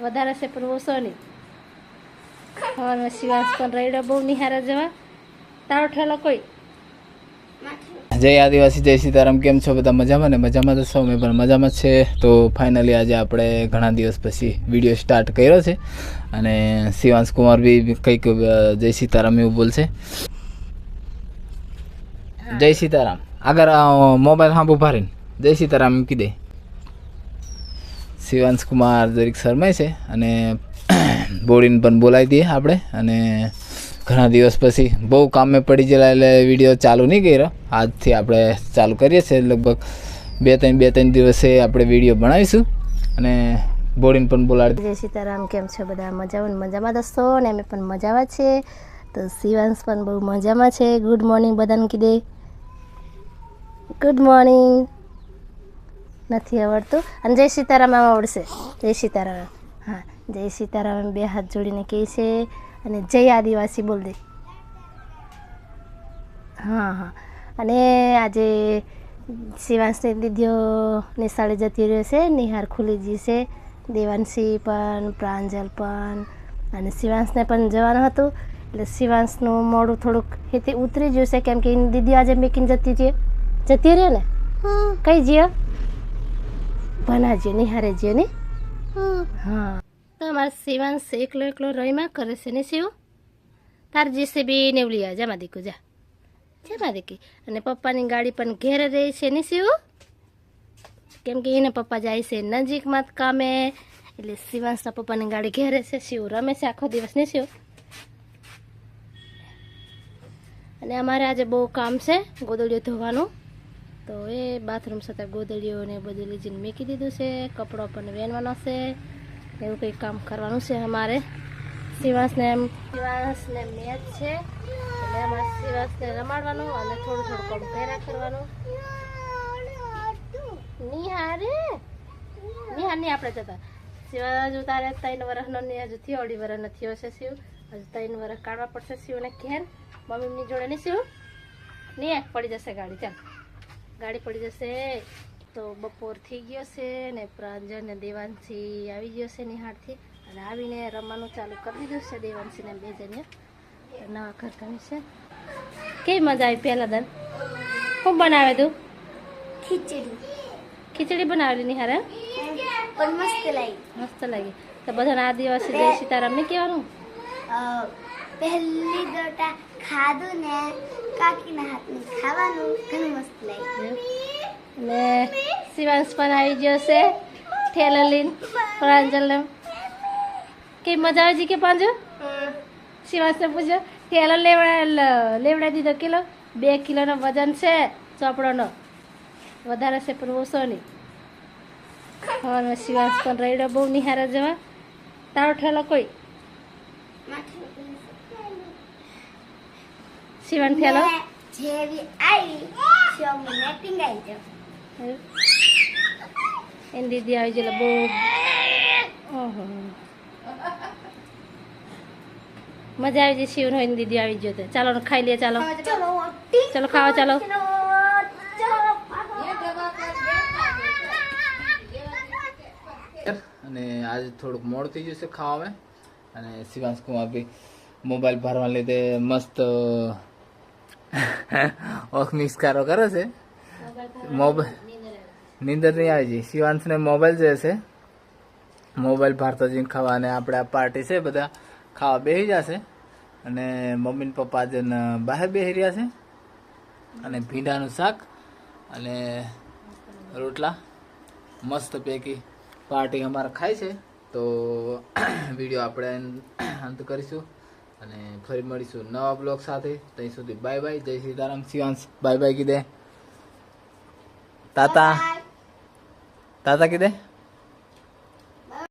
વધારે છે, પણ ઓછો નહીં. શિવાંશ પણ રહીડો બહુ નિહારા જવા તારો ઠેલો કોઈ? જય આદિવાસી, જય સીતારામ. કેમ છો બધા? મજામાં ને? મજામાં તો સૌ મેં પણ મજામાં છે. તો ફાઇનલી આજે આપણે ઘણા દિવસ પછી વીડિયો સ્ટાર્ટ કર્યો છે. અને શિવાંશ કુમાર બી કંઈક જય સીતારામ એવું બોલશે. જય સીતારામ. આગળ મોબાઈલ હા ઊભા રહીને. જય સીતારામ કીધે શિવાંશ કુમાર દરેક શર્માય છે અને બોડીને પણ બોલાવી દઈએ આપણે. અને ઘણા દિવસ પછી બહુ કામે પડી ગયેલા એટલે વીડિયો ચાલુ નહીં કર્યો. આજથી આપણે ચાલુ કરીએ છીએ. લગભગ બે ત્રણ બે ત્રણ દિવસે આપણે વીડિયો બનાવીશું અને બોડીને પણ બોલાવી જય સીતારામ કેમ છો બધા? મજામાં મજામાં દોસ્તો ને? અમે પણ મજામાં છે. તો શિવાંશ પણ બહુ મજામાં છે. ગુડ મોર્નિંગ બધાને કીધે. ગુડ મોર્નિંગ નથી આવડતું. અને જય સીતારામ આવડશે જય સીતારામ. હા જય સીતારામ બે હાથ જોડીને કહે છે અને જય આદિવાસી બોલ દે. હા હા. અને આજે શિવાંશની દીદીઓ નિશાળે જતી રહેશે નિહાર ખુલી જશે દેવાંશી પણ પ્રાંજલ પણ અને શિવાંશને પણ જવાનું હતું. એટલે શિવાંશનું મોડું થોડુંક હેથી ઉતરી ગયું છે. કેમ કે એની દીદી આજે મેકીને જતી રહી જતી રહ્યો ને? કઈ જીઓ? ભણાજીઓ નિહારે જીઓ ને હા. તો અમારે શિવાંશ એકલો એકલો રહીમાં કરે છે ને શિવ? તાર જેસીબી ને એવું જમા દીકું જા. જમા દીકી. અને પપ્પાની ગાડી પણ ઘેરે રહે છે ને શિવ? કેમ કે એને પપ્પા જાય છે નજીકમાં જ કામે એટલે શિવાંશના પપ્પાની ગાડી ઘેરે છે શિવ રમે છે આખો દિવસ ને શિવ? અને અમારે આજે બહુ કામ છે ગોદળીઓ ધોવાનું. તો એ બાથરૂમ સાથે ગોદડીઓ ને બધું લીજીને મૂકી દીધું છે, કપડો પણ વેનવાનો છે, એવું કંઈક કામ કરવાનું છે અમારે. સિવાસને એમ સિવાસને મેચ છે. એટલે અમારે શિવાંશને રમાડવાનું અને થોડું થોડું કામ પહેરા કરવાનું. નિહારે? નિહાર નહીં આપણે જતા. સિવાય હજુ તારે ત્રણ વર્ષનો ને હજુ થયો, અઢી વર્ષનો થયો છે શિવ. હજુ ત્રણ વર્ષ કાઢવા પડશે શિવને ઘેર. મમ્મીની જોડે નહીં શિવ? નહીં પડી જશે ગાડી, ચાલ. ગાડી પડી જશે. તો બપોર થઈ ગયો છે ને પ્રાંજલ ને દેવાંશી આવી ગયો છે નિહાળથી. અને આવીને રમવાનું ચાલુ કરી દીધું છે દેવાંશીને બે જણે નવા ઘર ગમી છે. કેવી મજા આવી પહેલા દન? શું બનાવે તું? ખીચડી. ખીચડી બનાવેલી નિહારે? મસ્ત લાગી. મસ્ત લાગી. તો બધાને આદિવાસી જય સીતારામ નહીં કહેવાનું? પહેલી દોટા ખાધું ને કાકીના હાથનું ખાવાનું ઘણું મસ્ત લાગ્યું. અને શિવાંશ પણ આવી ગયો છે ઠેલો લઈને પ્રાંજલને. કે મજા આવે છે કે પાંજો? શિવાંશને પૂછ્યો ઠેલો લેવડા લેવડા દીધો કિલો? બે કિલોનો વજન છે ચોપડોનો. વધારે છે પણ ઓછો નહીં હવારમાં શિવાંશ પણ રહીડો બહુ નિહારા જવા તારો ઠેલો કોઈ? શિવાન થયેલો જેવી આવી શોમીને ટીંગાઈ જાઉં એની દીદી આવી ગયેલા બહુ ઓહો. મજા આવી જઈ શિવન હોય દીદી આવી ગયો તો. ચાલો ખાઈ લે ચાલો. ચાલો ચલો ખાવા ચાલો. અને આજે થોડુંક મોડ થઈ જશે ખાવામાં. અને શિવાંશ કુમાર બી મોબાઈલ ભરવા લીધે મસ્ત ઓખ મિસ્કારો કરે છે? મોબાઈલ નીંદર નહીં આવી જઈ. શિવાંશને મોબાઈલ જોઈએ છે. મોબાઈલ ભારતો જઈને ખાવા અને આપણે આ પાર્ટી છે બધા ખાવા બેસી જશે અને મમ્મી પપ્પા જઈને બહાર બેસી રહ્યા છે. અને ભીંડાનું શાક અને રોટલા. મસ્ત પૈકી પાર્ટી અમારે ખાય છે. તો વીડિયો આપણે અંત કરીશું. અને ફરી મળીશું નવા બ્લોગ સાથે. ત્યાં સુધી bye bye. Jai Sitaram Shivansh bye bye કીધે. તાતા. તાતા કીધે?